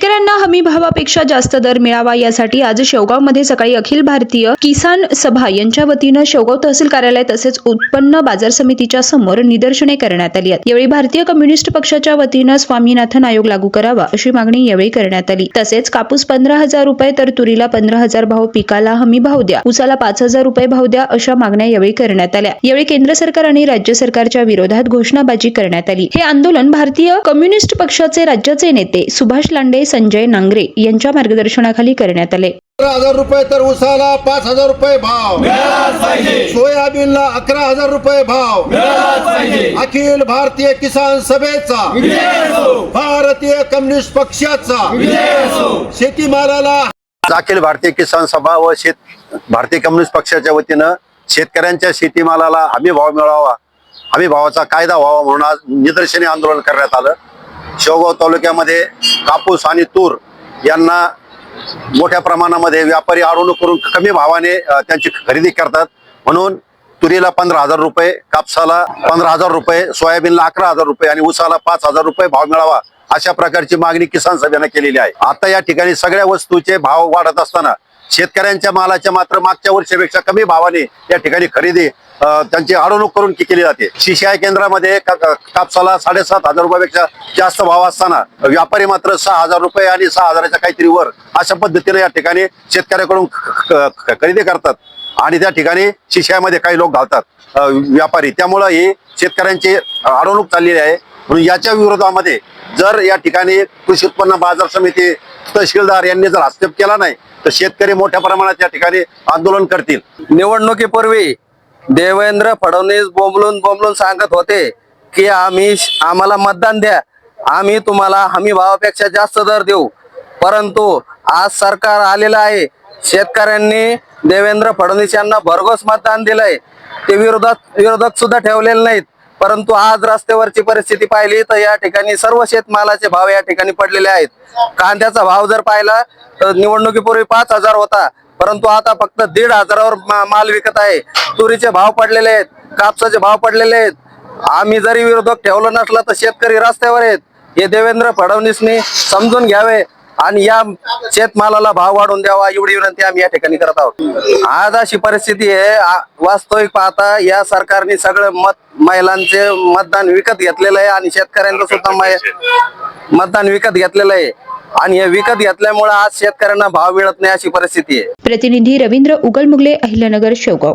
हमी भावापेक्षा जास्त दर मिळावा यासाठी आज शेवगावमध्ये सकाळी अखिल भारतीय किसान सभा यांच्या वतीनं शेवगाव तहसील कार्यालय तसेच उत्पन्न बाजार समितीच्या समोर निदर्शने करण्यात आली आहेत. यावेळी भारतीय कम्युनिस्ट पक्षाच्या वतीनं स्वामीनाथन आयोग लागू करावा अशी मागणी यावेळी करण्यात आली. तसेच कापूस पंधरा हजार रुपये तर तुरीला पंधरा हजार भाव पिकाला हमी भाव द्या उसाला पाच हजार रुपये भाव द्या अशा मागण्या यावेळी करण्यात आल्या. यावेळी केंद्र सरकार आणि राज्य सरकारच्या विरोधात घोषणाबाजी करण्यात आली. हे आंदोलन भारतीय कम्युनिस्ट पक्षाचे राज्याचे नेते सुभाष लांडे संजय नांगरे यांच्या मार्गदर्शनाखाली करण्यात आले. अकरा हजार रुपये तर उसाला पाच हजार रुपये भाव. सोयाबीनला अकरा हजार रुपये भाव. अखिल भारतीय किसान सभेचा. भारतीय कम्युनिस्ट पक्षाचा. शेतीमालाला अखिल भारतीय किसान सभा व शेत भारतीय कम्युनिस्ट पक्षाच्या वतीनं शेतकऱ्यांच्या शेतीमालाला हमी भाव मिळावा. हमी भावाचा कायदा व्हावा म्हणून आज निदर्शने आंदोलन करण्यात आलं. शेवगाव तालुक्यामध्ये कापूस आणि तूर यांना मोठ्या प्रमाणामध्ये व्यापारी अडवणूक करून कमी भावाने त्यांची खरेदी करतात. म्हणून तुरीला पंधरा हजार रुपये कापसाला पंधरा हजार रुपये सोयाबीनला अकरा हजार रुपये आणि ऊसाला पाच हजार रुपये भाव मिळावा. अशा प्रकारची मागणी किसान सभेनं केलेली आहे. आता या ठिकाणी सगळ्या वस्तूचे भाव वाढत असताना शेतकऱ्यांच्या मालाच्या मात्र मागच्या वर्षापेक्षा कमी भावाने या ठिकाणी खरेदी त्यांची अडवणूक करून केली जाते. शिशाय केंद्रामध्ये कापसाला साडेसात हजार रुपयापेक्षा जास्त भाव असताना व्यापारी मात्र सहा हजार रुपये आणि सहा हजाराच्या काहीतरी वर अशा पद्धतीने या ठिकाणी शेतकऱ्याकडून खरेदी करतात आणि त्या ठिकाणी शिशामध्ये काही लोक घालतात व्यापारी. त्यामुळं ही शेतकऱ्यांची अडवणूक चाललेली आहे. म्हणून याच्या विरोधामध्ये जर या ठिकाणी कृषी उत्पन्न बाजार समिती तहसीलदार यांनी जर हस्तक्षेप केला नाही तर शेतकरी मोठ्या प्रमाणात या ठिकाणी आंदोलन करतील. निवडणुकीपूर्वी देवेंद्र फडणवीस बोंबलून बोंबलून सांगत होते की आम्ही आम्हाला मतदान द्या आम्ही तुम्हाला हमी भावापेक्षा जास्त दर देऊ. परंतु आज सरकार आलेलं आहे शेतकऱ्यांनी देवेंद्र फडणवीस यांना भरघोस मतदान दिलंय. ते विरोधात विरोधक सुद्धा ठेवलेले नाहीत. परंतु आज रस्त्यावरची परिस्थिती पाहिली तर या ठिकाणी सर्व शेतमालाचे भाव या ठिकाणी पडलेले आहेत. कांद्याचा भाव जर पाहिला तर निवडणुकीपूर्वी पाच हजार होता. परंतु आता फक्त दीड हजारावर माल विकत आहे. तुरीचे भाव पडलेले आहेत कापसाचे भाव पडलेले आहेत. आम्ही जरी विरोधक ठेवलं नसलं तर शेतकरी रस्त्यावर आहेत. हे देवेंद्र फडणवीसनी समजून घ्यावे. आणि या शेतमालाला भाव वाढवून द्यावा एवढी विनंती आम्ही या ठिकाणी करत आहोत. आज अशी परिस्थिती आहे वास्तविक पाहता या सरकारने सगळं मत महिलांचे मतदान विकत घेतलेलं आहे आणि शेतकऱ्यांचं सुद्धा मतदान विकत घेतलेलं आहे. आणि हे विकत घेतल्यामुळे आज शेतकऱ्यांना भाव मिळत नाही अशी परिस्थिती आहे. प्रतिनिधी रवींद्र उगलमुगले अहिल्यानगर शेवगाव.